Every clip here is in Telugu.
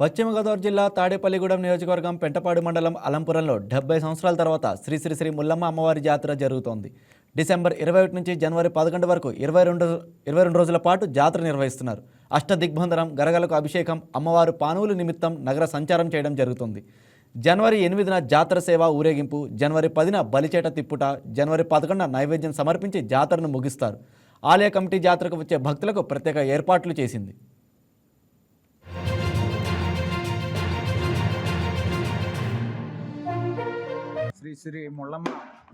పశ్చిమ గోదావరి జిల్లా తాడేపల్లిగూడెం నియోజకవర్గం పెంటపాడు మండలం అలంపురంలో డెబ్బై సంవత్సరాల తర్వాత శ్రీ శ్రీ శ్రీ ముల్లమ్మ అమ్మవారి జాతర జరుగుతోంది. డిసెంబర్ ఇరవై ఒకటి నుంచి జనవరి పదకొండు వరకు ఇరవై రెండు ఇరవై రెండు రోజుల పాటు జాతర నిర్వహిస్తున్నారు. అష్ట దిగ్బంధనం గరగలకు అభిషేకం అమ్మవారు పానువులు నిమిత్తం నగర సంచారం చేయడం జరుగుతుంది. జనవరి ఎనిమిదిన జాతర సేవ ఊరేగింపు జనవరి పదిన బలిచేట తిప్పుట జనవరి పదకొండున నైవేద్యం సమర్పించి జాతరను ముగిస్తారు. ఆలయ కమిటీ జాతరకు వచ్చే భక్తులకు ప్రత్యేక ఏర్పాట్లు చేసింది. శ్రీ ముళ్ళమ్మ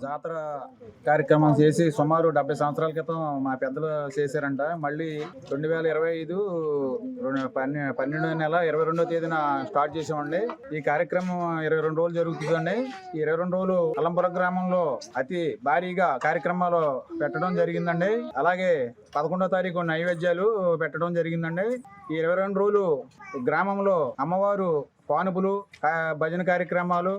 జాతర కార్యక్రమం చేసి సుమారు డెబ్బై సంవత్సరాల క్రితం మా పెద్దలు చేశారంట. మళ్ళీ రెండు వేల ఇరవై ఐదు రెండు- పన్నె పన్నెండో నెల ఇరవై రెండో తేదీన స్టార్ట్ చేసామండి ఈ కార్యక్రమం ఇరవై రెండు రోజులు జరుగుతుందండి. ఈ ఇరవై రెండు రోజులు అలంపురం గ్రామంలో అతి భారీగా కార్యక్రమాలు పెట్టడం జరిగిందండి. అలాగే పదకొండో తారీఖు నైవేద్యాలు పెట్టడం జరిగిందండి. ఈ ఇరవై రెండు రోజులు గ్రామంలో అమ్మవారు పానుపులు భజన కార్యక్రమాలు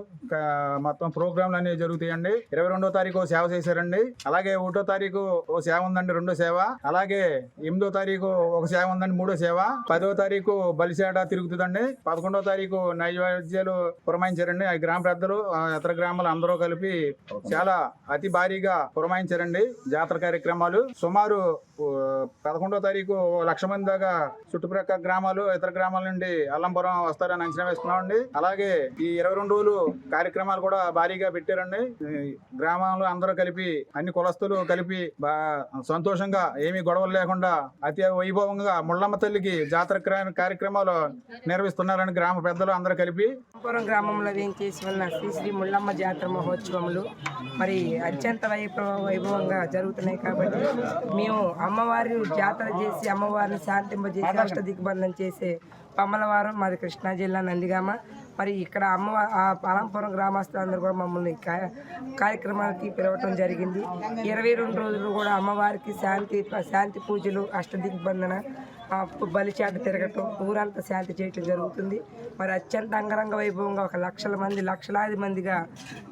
మొత్తం ప్రోగ్రాంలు అనేవి జరుగుతాయండి. ఇరవై రెండో తారీఖు సేవ చేశారండి. అలాగే ఒకటో తారీఖు ఓ సేవ ఉందండి రెండో సేవ. అలాగే ఎనిమిదో తారీఖు ఒక సేవ ఉందండి మూడో సేవ. పదో తారీఖు బలిసేడ తిరుగుతుందండి. పదకొండో తారీఖు నైవేద్యాలు పురమాయించారండి. ఆ గ్రామ పెద్దలు ఇతర గ్రామాలు అందరూ కలిపి చాలా అతి భారీగా పురమాయించారండి జాతర కార్యక్రమాలు. సుమారు పదకొండో తారీఖు లక్ష మంది దాకా చుట్టుప్రక్కల గ్రామాలు ఇతర గ్రామాల నుండి అల్లంపురం వస్తారని అంచనా వేస్తున్నామండి. అలాగే ఈ ఇరవై రెండు రోజులు కార్యక్రమాలు కూడా భారీగా పెట్టారండి. గ్రామాలు అందరూ కలిపి అన్ని కులస్తులు కలిపి బా సంతోషంగా ఏమీ గొడవలు లేకుండా అతి వైభవంగా ముళ్ళమ్మ తల్లికి జాతర కార్యక్రమాలు నిర్వహిస్తున్నారని గ్రామ పెద్దలు అందరూ కలిపి గ్రామంలో వేయించేసి ఉన్న శ్రీ శ్రీ ముళ్ళమ్మ జాతర మహోత్సవములు. మరి అత్యంత వైభవ వైభవంగా జరుగుతున్నాయి కాబట్టి మేము అమ్మవారి జాతర చేసి అమ్మవారిని శాంతింపజేసి అష్ట దిగ్బంధం చేసే పమ్మలవారం మాది కృష్ణా జిల్లా నందిగామ. మరి ఇక్కడ అమ్మవారి ఆ పాలంపురం గ్రామస్తులందరూ కూడా మమ్మల్ని కా- కార్యక్రమాలకి పిలవటం జరిగింది. ఇరవై రెండు రోజులు కూడా అమ్మవారికి శాంతి శాంతి పూజలు అష్ట దిగ్బంధన బలిచాట తిరగటం ఊరంతా శాంతి చేయటం జరుగుతుంది మరి అత్యంత అంగరంగ వైభవంగా ఒక లక్షల మంది లక్షలాది మందిగా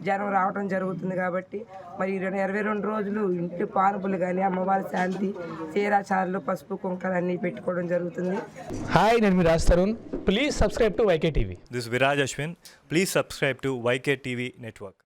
జనం రావటం జరుగుతుంది కాబట్టి మరి ఈ రెండు- ఇరవై రెండు రోజులు ఇంటి పానుపులు కానీ అమ్మవారి శాంతి చీరాచారులు పసుపు కుంకాలు అన్నీ పెట్టుకోవడం జరుగుతుంది హాయ్ నేను మీ Raj Tarun please subscribe to YK TV is Viraj Ashwin. Please subscribe to YK TV Network.